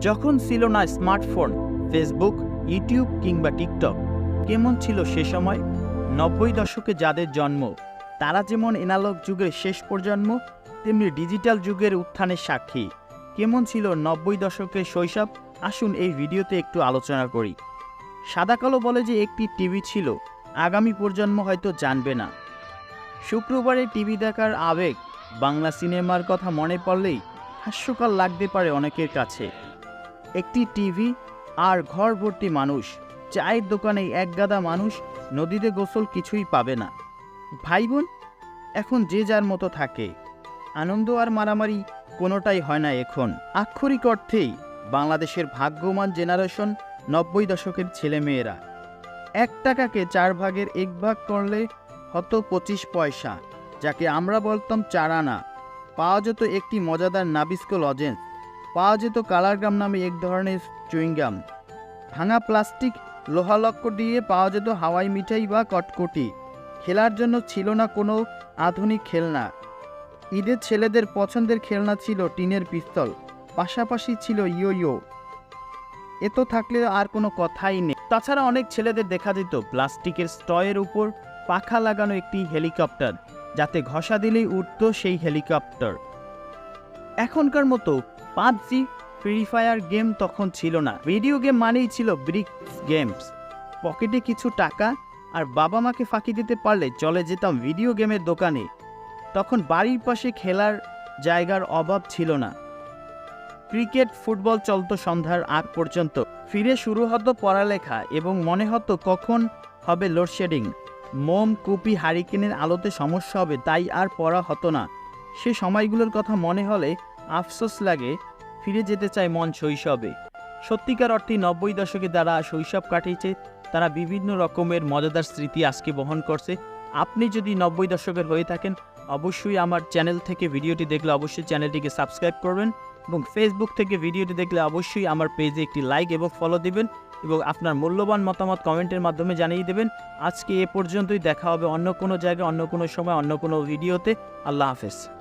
যখন ছিল না স্মার্টফোন ফেসবুক ইউটিউব কিংবা টিকটক কেমন ছিল সে সময়? নব্বই দশকে যাদের জন্ম, তারা যেমন এনালগ যুগের শেষ প্রজন্ম, তেমনি ডিজিটাল যুগের উত্থানের সাক্ষী। কেমন ছিল নব্বই দশকের শৈশব? আসুন এই ভিডিওতে একটু আলোচনা করি। সাদা কালো বলে যে একটি টিভি ছিল, আগামী প্রজন্ম হয়তো জানবে না। শুক্রবারে টিভি দেখার আবেগ, বাংলা সিনেমার কথা মনে পড়লেই হাস্যকর লাগতে পারে অনেকের কাছে। একটি টিভি আর ঘর ভর্তি মানুষ। চায়ের দোকানে এক গাদা মানুষ নদীতে গোসল কিছুই পাবে না। ভাই বোন, এখন যে যার মতো থাকে। আনন্দ আর মারামারি কোনোটাই হয় না এখন। আক্ষরিক অর্থেই বাংলাদেশের ভাগ্যমান জেনারেশন নব্বই দশকের ছেলেমেয়েরা। এক টাকাকে চার ভাগের এক ভাগ করলে হতো পঁচিশ পয়সা, যাকে আমরা বলতাম চার আনা পাওয়া যেত একটি মজাদার নাবিস্কো লজেন্স পাওয়া যেত কালারগ্রাম নামে এক ধরনের চুইংগাম। ভাঙা প্লাস্টিক লোহালক্ষ দিয়ে পাওয়া যেত হাওয়াই মিঠাই বা কটকটি। খেলার জন্য ছিল না কোনো আধুনিক খেলনা। ঈদের ছেলেদের পছন্দের খেলনা ছিল টিনের পিস্তল, পাশাপাশি ছিল ইয়ো ইয়ো এ তো থাকলে আর কোনো কথাই নেই। তাছাড়া অনেক ছেলেদের দেখা যেত প্লাস্টিকের স্টয়ের উপর পাখা লাগানো একটি হেলিকপ্টার, যাতে ঘষা দিলেই উঠত সেই হেলিকপ্টার। এখনকার মতো পাবজি ফ্রি ফায়ার গেম তখন ছিল না। ভিডিও গেম মানেই ছিল ব্রিক্স গেমস পকেটে কিছু টাকা আর বাবা মাকে ফাঁকি দিতে পারলে চলে যেতাম ভিডিও গেমের দোকানে। তখন বাড়ির পাশে খেলার জায়গার অভাব ছিল না। ক্রিকেট ফুটবল চলতো সন্ধ্যার আগ পর্যন্ত। ফিরে শুরু হতো পড়ালেখা এবং মনে হতো কখন হবে লোডশেডিং মোম, কুপি, হারিকেনের আলোতে সমস্যা হবে, তাই আর পড়া হতো না। সে সময়গুলোর কথা মনে হলে আফসোস লাগে, ফিরে যেতে চায় মন শৈশবে। সত্যিকার অর্থে নব্বই দশকে যারা শৈশব কাটিয়েছে, তারা বিভিন্ন রকমের মজাদার স্মৃতি আজকে বহন করছে। আপনি যদি নব্বই দশকের হয়ে থাকেন, অবশ্যই আমার চ্যানেল থেকে ভিডিওটি দেখলে অবশ্যই চ্যানেলটিকে সাবস্ক্রাইব করবেন এবং ফেসবুক থেকে ভিডিওটি দেখলে অবশ্যই আমার পেজে একটি লাইক এবং ফলো দিবেন এবং আপনার মূল্যবান মতামত কমেন্টের মাধ্যমে জানিয়ে দেবেন। আজকে এ পর্যন্তই, দেখা হবে অন্য কোনো জায়গায়, অন্য কোনো সময়, অন্য কোনো ভিডিওতে আল্লাহ হাফেজ।